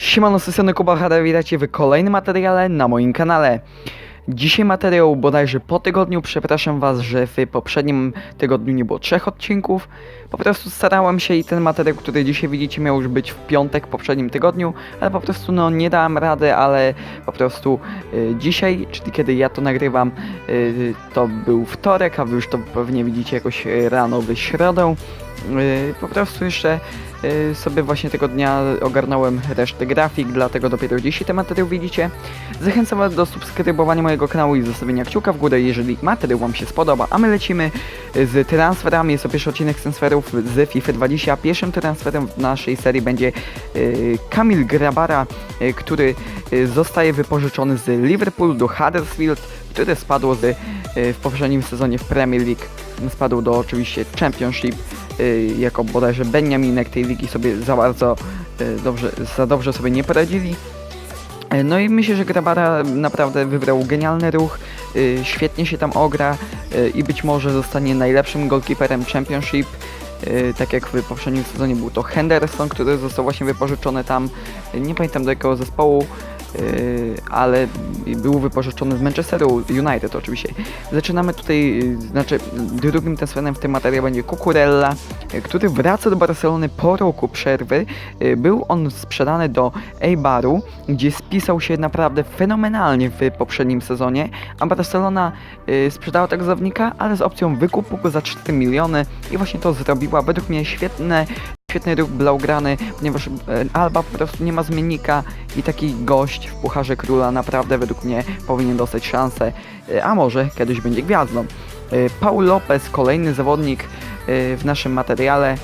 Siemano, strony Kuba HD, witajcie w kolejnym materiale na moim kanale. Dzisiaj materiał bodajże po tygodniu, przepraszam was, że w poprzednim tygodniu nie było trzech odcinków. Po prostu starałem się i ten materiał, który dzisiaj widzicie miał już być w piątek w poprzednim tygodniu, ale po prostu no nie dałem rady, ale po prostu y, dzisiaj, czyli kiedy ja to nagrywam, y, to był wtorek, a wy już to pewnie widzicie jakoś y, rano w środę. Y, po prostu jeszcze sobie właśnie tego dnia ogarnąłem resztę grafik, dlatego dopiero dzisiaj ten materiał widzicie. Zachęcam Was do subskrybowania mojego kanału i zostawienia kciuka w górę, jeżeli materiał Wam się spodoba. A my lecimy z transferami. Jest to pierwszy odcinek transferów z FIFA 20. Pierwszym transferem w naszej serii będzie y, Kamil Grabara, y, który y, zostaje wypożyczony z Liverpool do Huddersfield, które spadło z, y, w poprzednim sezonie w Premier League. Spadł do oczywiście Championship y, jako bodajże Beniaminek tej ligi sobie za bardzo y, dobrze, za dobrze sobie nie poradzili. Y, No i myślę, że Grabara naprawdę wybrał genialny ruch, y, świetnie się tam ogra y, i być może zostanie najlepszym goalkeeperem Championship. Y, Tak jak w poprzednim sezonie był to Henderson, który został właśnie wypożyczony tam, y, nie pamiętam do jakiego zespołu, y, ale był wypożyczony z Manchesteru United oczywiście. Zaczynamy tutaj, y, znaczy drugim transferem w tym materiale będzie Cucurella, y, który wraca do Barcelony po roku przerwy. Był on sprzedany do Eibaru, gdzie spisał się naprawdę fenomenalnie w poprzednim sezonie, a Barcelona sprzedała tego zawodnika, ale z opcją wykupu za 4 miliony i właśnie to zrobiła. Według mnie świetne Świetny ruch Blaugrany, ponieważ e, Alba po prostu nie ma zmiennika i taki gość w Pucharze Króla naprawdę według mnie powinien dostać szansę, e, a może kiedyś będzie gwiazdą. E, Paul Lopez, kolejny zawodnik w naszym materiale,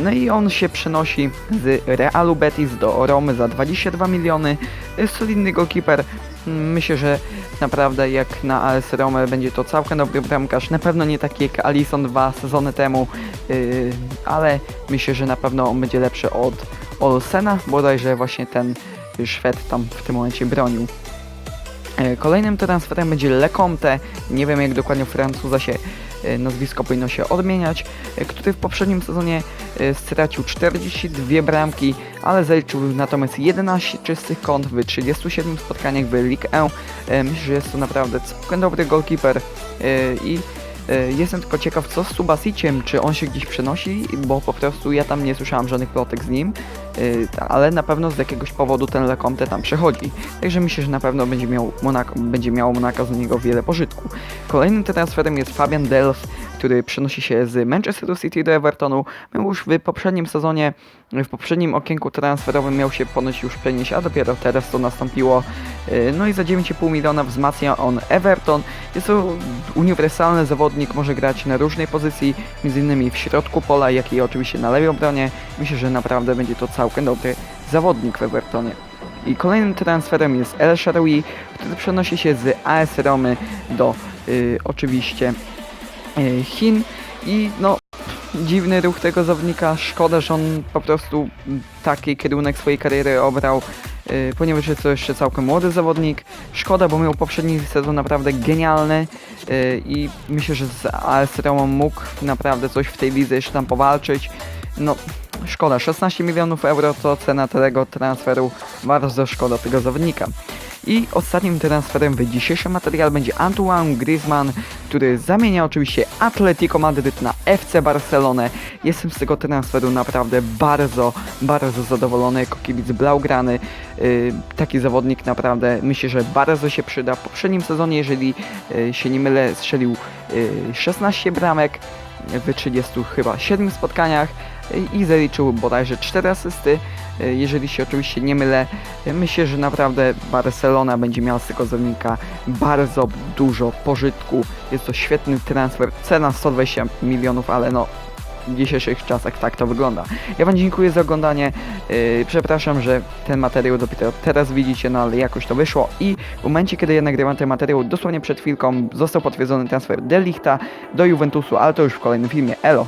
no i on się przenosi z Realu Betis do Romy za 22 miliony. Solidny goalkeeper. Myślę, że naprawdę jak na AS Romę będzie to całkiem dobry bramkarz. Na pewno nie taki jak Alisson dwa sezony temu, yy, ale myślę, że na pewno on będzie lepszy od Olsena, bodajże właśnie ten Szwed tam w tym momencie bronił. E, Kolejnym transferem będzie Lecomte, nie wiem jak dokładnie Francuza się nazwisko powinno się odmieniać, e, który w poprzednim sezonie e, stracił 42 bramki, ale zaliczył natomiast 11 czystych kąt w 37 spotkaniach w Ligue 1. E, Myślę, że jest to naprawdę całkiem dobry goalkeeper e, i e, Jestem tylko ciekaw, co z Subasiciem, czy on się gdzieś przenosi, bo po prostu ja tam nie słyszałem żadnych plotek z nim, y, ale na pewno z jakiegoś powodu ten Lecomte tam przechodzi. Także myślę, że na pewno będzie miał Monaco, będzie miało Monaco z niego wiele pożytku. Kolejnym transferem jest Fabian Delph, który przenosi się z Manchester City do Evertonu. Miał już w poprzednim sezonie, w poprzednim okienku transferowym miał się ponoć już przenieść, a dopiero teraz to nastąpiło. Y, No i za 9,5 miliona wzmacnia on Everton. Jest to uniwersalny zawodnik, może grać na różnej pozycji, m.in. w środku pola, jak i oczywiście na lewej obronie. Myślę, że naprawdę będzie to całkiem dobry zawodnik w Evertonie. I kolejnym transferem jest El Shaarawy, który przenosi się z AS Romy do y, oczywiście Chin i no dziwny ruch tego zawodnika, szkoda, że on po prostu taki kierunek swojej kariery obrał, y, ponieważ jest to jeszcze całkiem młody zawodnik. Szkoda, bo miał poprzedni sezon naprawdę genialny y, i myślę, że z AS Romą mógł naprawdę coś w tej lidze jeszcze tam powalczyć. No, szkoda, 16 milionów euro to cena tego transferu, bardzo szkoda tego zawodnika. I ostatnim transferem w dzisiejszym materiale będzie Antoine Griezmann, który zamienia oczywiście Atletico Madryt na FC Barcelonę. Jestem z tego transferu naprawdę bardzo, bardzo zadowolony jako kibic Blaugrany. Yy, taki zawodnik naprawdę myślę, że bardzo się przyda. W poprzednim sezonie, jeżeli yy, się nie mylę, strzelił yy, 16 bramek w 30 chyba 7 spotkaniach i zaliczył bodajże 4 asysty. Jeżeli się oczywiście nie mylę, myślę, że naprawdę Barcelona będzie miała z tego zawodnika bardzo dużo pożytku. Jest to świetny transfer, cena 120 milionów, ale no w dzisiejszych czasach tak to wygląda. Ja Wam dziękuję za oglądanie. Yy, przepraszam, że ten materiał dopiero teraz widzicie, no ale jakoś to wyszło. I w momencie, kiedy ja nagrywam ten materiał, dosłownie przed chwilką został potwierdzony transfer Delichta do Juventusu, ale to już w kolejnym filmie. Elo!